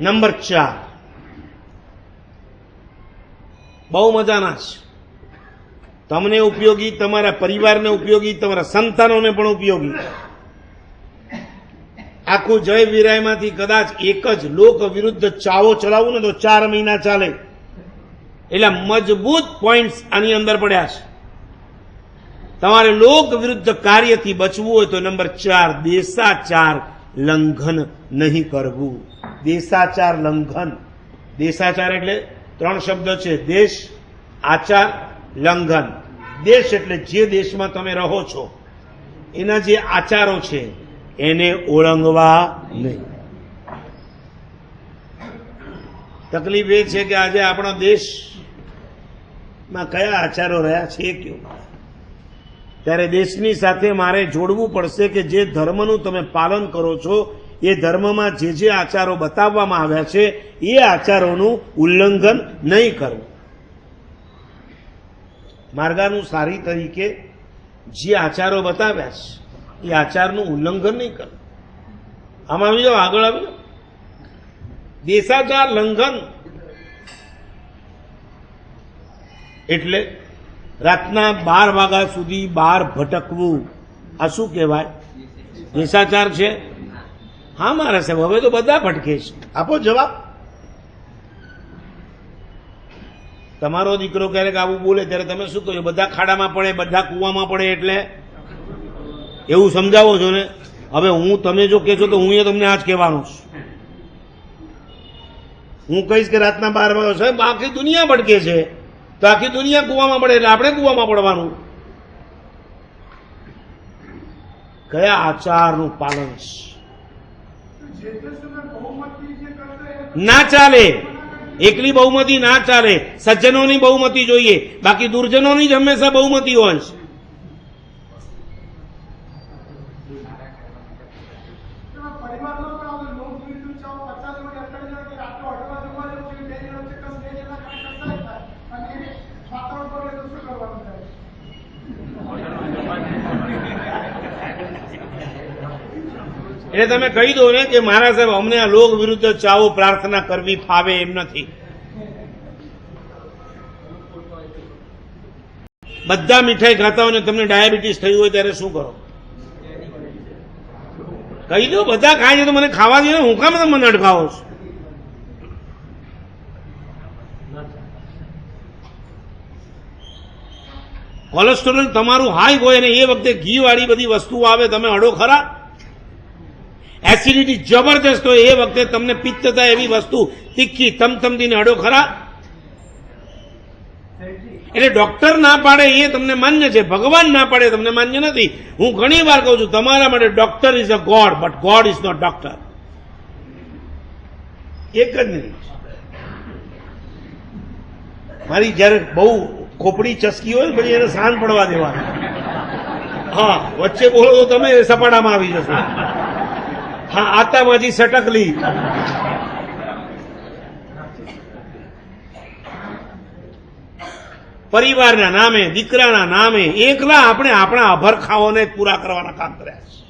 Number ચાર. બહુ મજાના છે તમને ઉપયોગી, તમારા પરિવારને ઉપયોગી, તમારા સંતાનોને પણ ઉપયોગી. આખું જય વિરાયમાંથી કદાચ એક જ લોક વિરુદ્ધ ચાવો ચલાવવું ને તો ચાર મહિના ચાલે. એટલે મજબૂત પોઈન્ટ્સ આની અંદર પડ્યા છે. તમારે લોક વિરુદ્ધ કાર્યથી બચવું હોય તો નંબર ચાર દેશાચાર લંઘન નહીં કરવું. દેશાચાર લંઘન. દેશાચાર એટલે ત્રણ શબ્દ છે, દેશ, આચાર, લંઘન. દેશ એટલે જે દેશમાં તમે રહો છો, એના જે આચારો છે, એને ઓળંગવા નહીં. તકલીફ એ છે કે આજે આપણો દેશમાં કયા આચારો રહ્યા છે કયો? ત્યારે દેશની સાથે મારે જોડવું પડશે કે જે ધર્મનું તમે પાલન કરો છો એ ધર્મમાં જે જે આચારો બતાવવામાં આવ્યા છે, એ આચારોનું ઉલ્લંઘન નહીં કરવું. માર્ગાનુસારી તરીકે જે આચારો બતાવ્યા છે, એ આચારનું ઉલ્લંઘન નહીં કરવું. આમાં આવી જાઓ, આગળ આવી દેશાચાર લંઘન એટલે રાતના બાર વાગ્યા સુધી બહાર ભટકવું. આ શું કહેવાય? દેશાચાર છે? હા, મારા સાહેબ, હવે તો બધા ભટકે છે. આપો જવાબ. તમારો દીકરો ક્યારેક આવું બોલે ત્યારે તમે શું કહો બધા ખાડામાં પડે, બધા કૂવામાં પડે એટલે? એવું સમજાવો છો ને? હવે હું તમે જો કહેશો તો હું એ તમને આજ કહેવાનો છું. હું કહીશ કે રાતના બાર વાગ્યા સાહેબ, આખી દુનિયા ભટકે છે. તો આખી દુનિયા કૂવામાં પડે એટલે આપણે કૂવામાં પડવાનું. કયા આચારનું પાલન છે? ના ચાલે. એકલી બહુમતી ના ચાલે. સજ્જનોની બહુમતી જોઈએ. બાકી દુર્જનોની જ હંમેશા બહુમતી હોય છે પરિવારનો પણ આપણે લોક વિરુદ્ધ ચાવ પચાસ મિનિટ અટકાવી જાય કે રાત્રે અડવા જવા જવું છે બે જણ વચ્ચે કમ બે જણા કાંઈ કરતા જ થાય અને એ વાતાવરણ બગડે તો શું કરવાનું થાય એટલે તમે કહી દો ને કે મારા સાહેબ, અમને આ લોક વિરુદ્ધ ચાવો પ્રાર્થના કરવી ફાવે એમ નથી. બધા મીઠાઈ ખાતા હોય ને તમને ડાયાબિટીસ થયું હોય ત્યારે શું કરો? કહી દો, બધા ખાય છે તો મને ખાવા દે હું કામ મને અટકાવો છું? કોલેસ્ટ્રોલ તમારું હાઈ હોય ને એ વખતે ઘી વાળી બધી વસ્તુઓ આવે, તમે અડો ખરા? એસિડિટી જબરદસ્ત હોય એ વખતે તમને પિત્ત એવી વસ્તુ, તીખી તમતમતીને અડો ખરા? એટલે ડોક્ટર ના પાડે એ તમને માન્ય છે, ભગવાન ના પાડે તમને માન્ય નથી. હું ઘણી વાર કહું છું, તમારા માટે doctor is a God but God is not doctor એક જ નહીં મારી જ્યારે બહુ ખોપડી ચસકી હોય પછી એને શાંત પડવા દેવા હા, વચ્ચે બોલો તો તમે સપાટામાં આવી જશો. હા, આતામાંથી સટકલી પરિવારના નામે, દીકરાના નામે, એકલા આપણે આપણા અભરખાઓને પૂરા કરવાના કામ કર્યા છે.